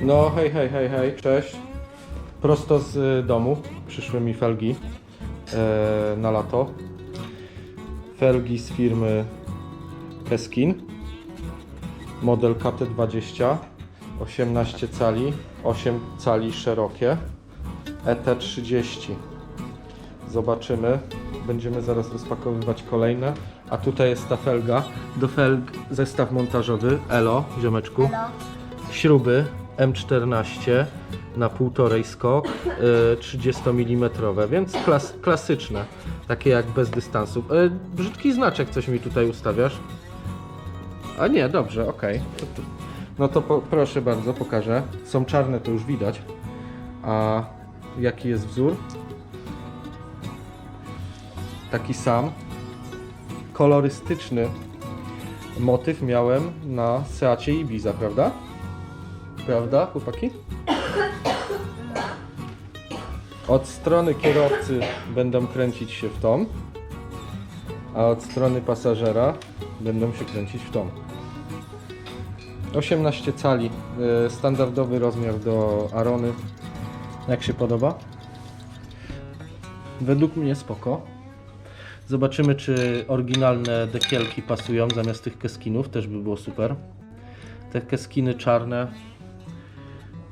No hej, hej, hej, hej, cześć. Prosto z y, domu przyszły mi felgi e, na lato. Felgi z firmy Peskin. Model KT20. 18 cali, 8 cali szerokie. ET30. Zobaczymy. Będziemy zaraz rozpakowywać kolejne. A tutaj jest ta felga. Do felg zestaw montażowy. Elo, ziomeczku śruby M14 na półtorej skok, y, 30 mm, więc klas, klasyczne, takie jak bez dystansów. Y, brzydki znaczek coś mi tutaj ustawiasz. A nie, dobrze, to- No to po, proszę bardzo, pokażę. Są czarne, to już widać. A jaki jest wzór? Taki sam. Kolorystyczny motyw miałem na Seacie Ibiza, prawda? Prawda, chłopaki? Od strony kierowcy będą kręcić się w tą, a od strony pasażera będą się kręcić w tą. 18 cali, y, standardowy rozmiar do Arony. Jak się podoba? Według mnie spoko. Zobaczymy, czy oryginalne dekielki pasują zamiast tych keskinów, też by było super. Te keskiny czarne,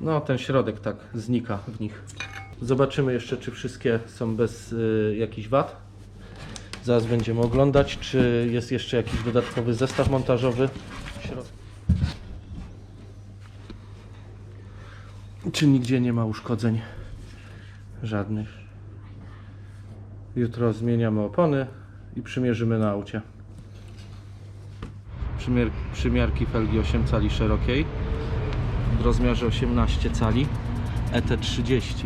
no ten środek tak znika w nich. Zobaczymy jeszcze, czy wszystkie są bez y, jakichś wad. Zaraz będziemy oglądać, czy jest jeszcze jakiś dodatkowy zestaw montażowy. środ- Czy nigdzie nie ma uszkodzeń żadnych. Jutro zmieniamy opony i przymierzymy na aucie. Przymiar, przymiarki felgi 8 cali szerokiej rozmiarze 18 cali ET30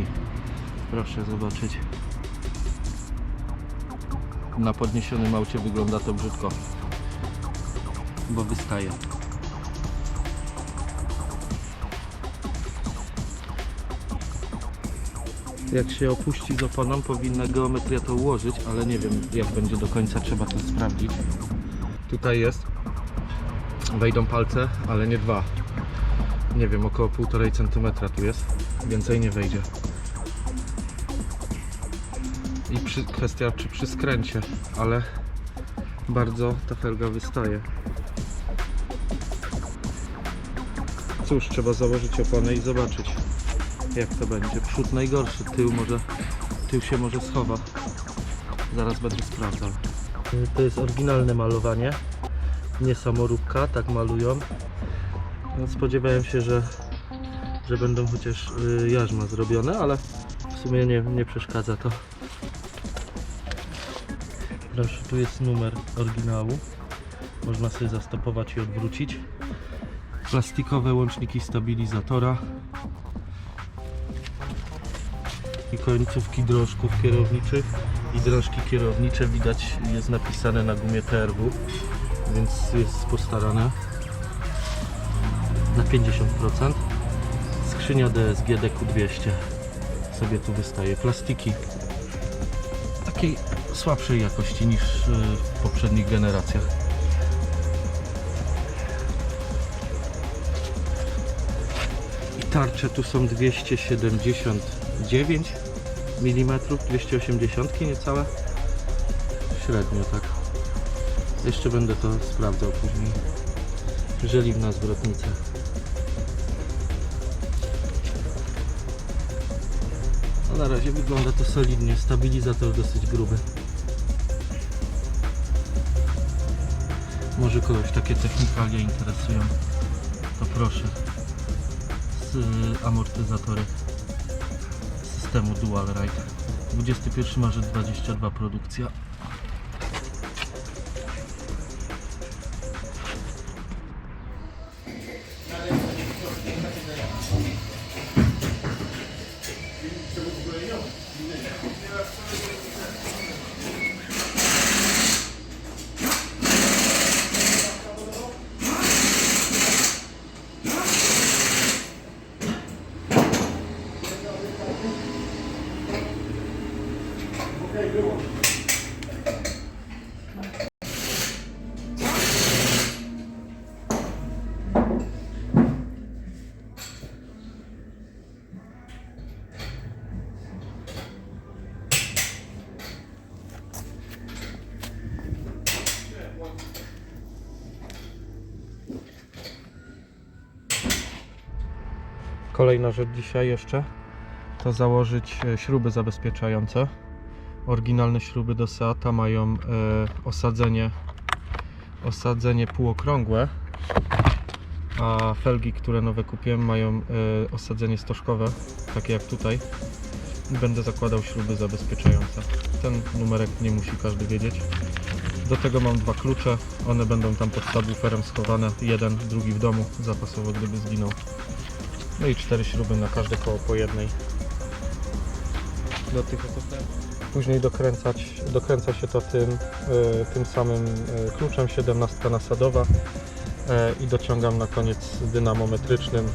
proszę zobaczyć. Na podniesionym aucie wygląda to brzydko bo wystaje. Jak się opuści z oponą powinna geometria to ułożyć ale nie wiem jak będzie do końca trzeba to sprawdzić. Tutaj jest. Wejdą palce ale nie dwa nie wiem, około 1,5 cm tu jest. Więcej nie wejdzie. I przy, kwestia czy przy skręcie, ale bardzo ta felga wystaje. Cóż, trzeba założyć oponę i zobaczyć jak to będzie. Przód najgorszy, tył może tył się może schowa. Zaraz będę sprawdzał. To jest oryginalne malowanie. Nie samoróbka, tak malują. No, spodziewałem się, że, że będą chociaż y, jarzma zrobione, ale w sumie nie, nie przeszkadza to. Proszę, tu jest numer oryginału. Można sobie zastopować i odwrócić. Plastikowe łączniki stabilizatora. I końcówki drążków kierowniczych i drążki kierownicze widać jest napisane na gumie TRW, więc jest postarane 50%. Skrzynia DSG DQ200 sobie tu wystaje. Plastiki takiej słabszej jakości niż y, w poprzednich generacjach. I tarcze tu są 279 mm, 280 niecałe. Średnio tak. Jeszcze będę to sprawdzał później. Zwrotnica. No na razie wygląda to solidnie. Stabilizator dosyć gruby. Może kogoś takie technikalia interesują. To proszę. Z y, amortyzatory systemu Dual Ride. 21 marzec 22 produkcja. Kolejna rzecz dzisiaj jeszcze to założyć e, śruby zabezpieczające. Oryginalne śruby do Seata mają e, osadzenie, osadzenie półokrągłe, a felgi, które nowe kupiłem mają e, osadzenie stożkowe, takie jak tutaj. Będę zakładał śruby zabezpieczające. Ten numerek nie musi każdy wiedzieć. Do tego mam dwa klucze, one będą tam pod subwooferem schowane, jeden, drugi w domu, zapasowo gdyby zginął. No i cztery śruby na każde koło po jednej. Do tych Później dokręcać, dokręca się to tym, y, tym samym y, kluczem 17 nasadowa y, i dociągam na koniec dynamometrycznym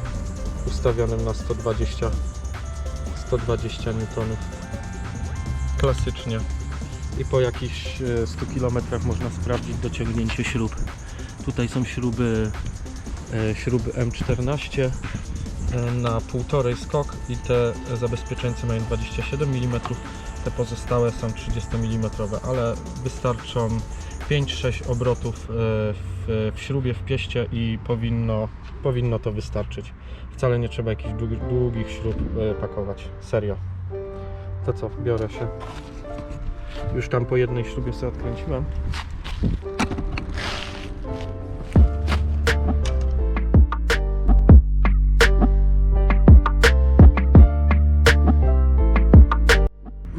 ustawionym na 120 120 N. Klasycznie. I po jakichś y, 100 km można sprawdzić dociągnięcie śrub. Tutaj są śruby, śruby M14 y, na półtorej skok i te zabezpieczające mają 27 mm, te pozostałe są 30 mm, ale wystarczą 5-6 obrotów y, w, w śrubie, w pieście i powinno, powinno to wystarczyć. Wcale nie trzeba jakichś długich, długich śrub y, pakować, serio. To co, biorę się. Już tam po jednej śrubie sobie odkręciłem.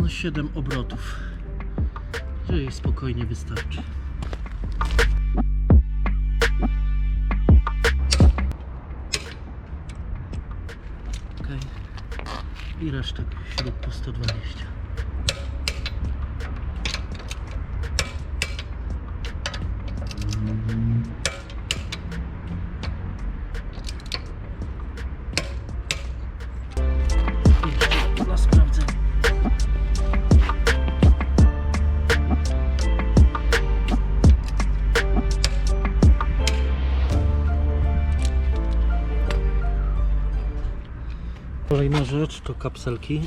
No 7 obrotów, że jej spokojnie wystarczy. Okej. I resztek śrub po 120. Kolejna rzecz to kapselki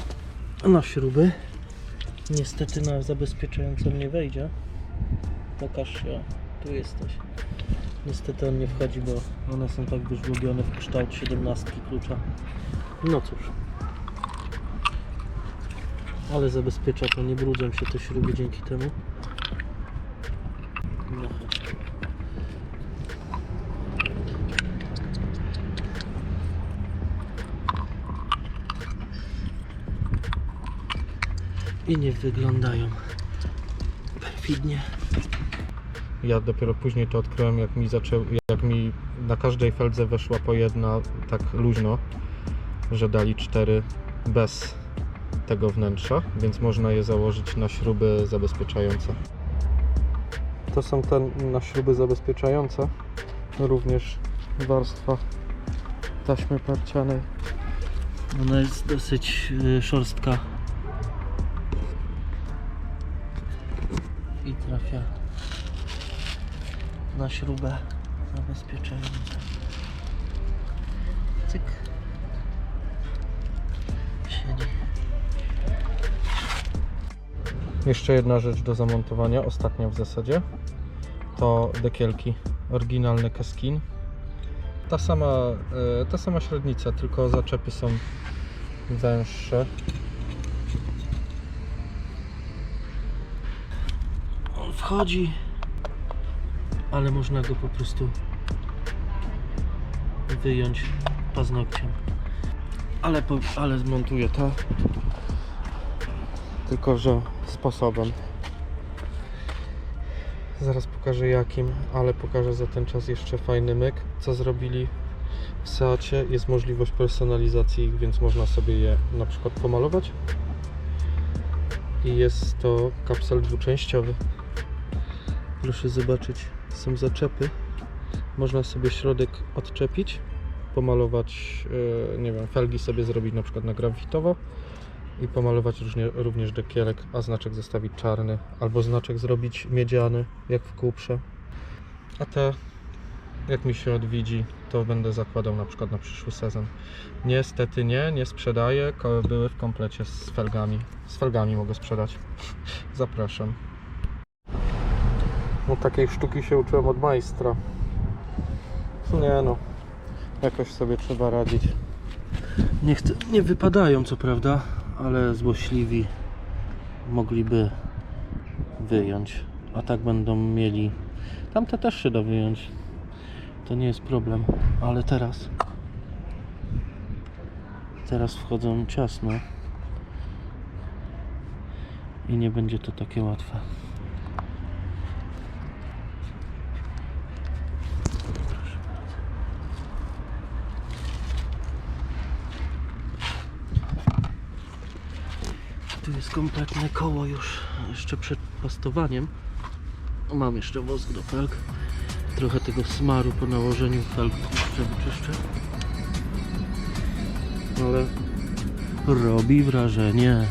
na śruby. Niestety na zabezpieczającą nie wejdzie. Pokaż się, tu jesteś. Niestety on nie wchodzi, bo one są tak wyżłobione w kształt 17 klucza. No cóż. Ale zabezpiecza to, nie brudzą się te śruby dzięki temu. No. I nie wyglądają perfidnie. Ja dopiero później to odkryłem, jak mi zaczął, jak mi na każdej feldze weszła po jedna tak luźno, że dali cztery bez tego wnętrza, więc można je założyć na śruby zabezpieczające. To są te na śruby zabezpieczające, również warstwa taśmy parcianej. Ona jest dosyć y, szorstka. Trafia na śrubę zabezpieczającą. Cyk. Siedzi. Jeszcze jedna rzecz do zamontowania, ostatnia w zasadzie, to dekielki. Oryginalny Keskin. Ta sama, e, ta sama średnica, tylko zaczepy są węższe. Wchodzi, ale można go po prostu wyjąć paznokciem. Ale, po, ale zmontuję to. Tylko, że sposobem. Zaraz pokażę jakim, ale pokażę za ten czas jeszcze fajny myk. Co zrobili w Seacie? Jest możliwość personalizacji więc można sobie je na przykład pomalować. I jest to kapsel dwuczęściowy. Proszę zobaczyć, są zaczepy. Można sobie środek odczepić pomalować, e, nie wiem, felgi sobie zrobić na przykład na grafitowo i pomalować różnie, również dekielek, a znaczek zostawić czarny, albo znaczek zrobić miedziany, jak w kuprze. A te, jak mi się odwiedzi, to będę zakładał na przykład na przyszły sezon. Niestety nie, nie sprzedaję, były w komplecie z felgami. Z felgami mogę sprzedać. Zapraszam. No takiej sztuki się uczyłem od majstra. Nie no, jakoś sobie trzeba radzić. Nie, chcę, nie wypadają co prawda, ale złośliwi mogliby wyjąć. A tak będą mieli. Tamte też się da wyjąć. To nie jest problem, ale teraz. Teraz wchodzą ciasno. I nie będzie to takie łatwe. Tu jest kompletne koło już jeszcze przed pastowaniem. Mam jeszcze wosk do felg. Trochę tego smaru po nałożeniu felg jeszcze wyczyszczę. Ale robi wrażenie.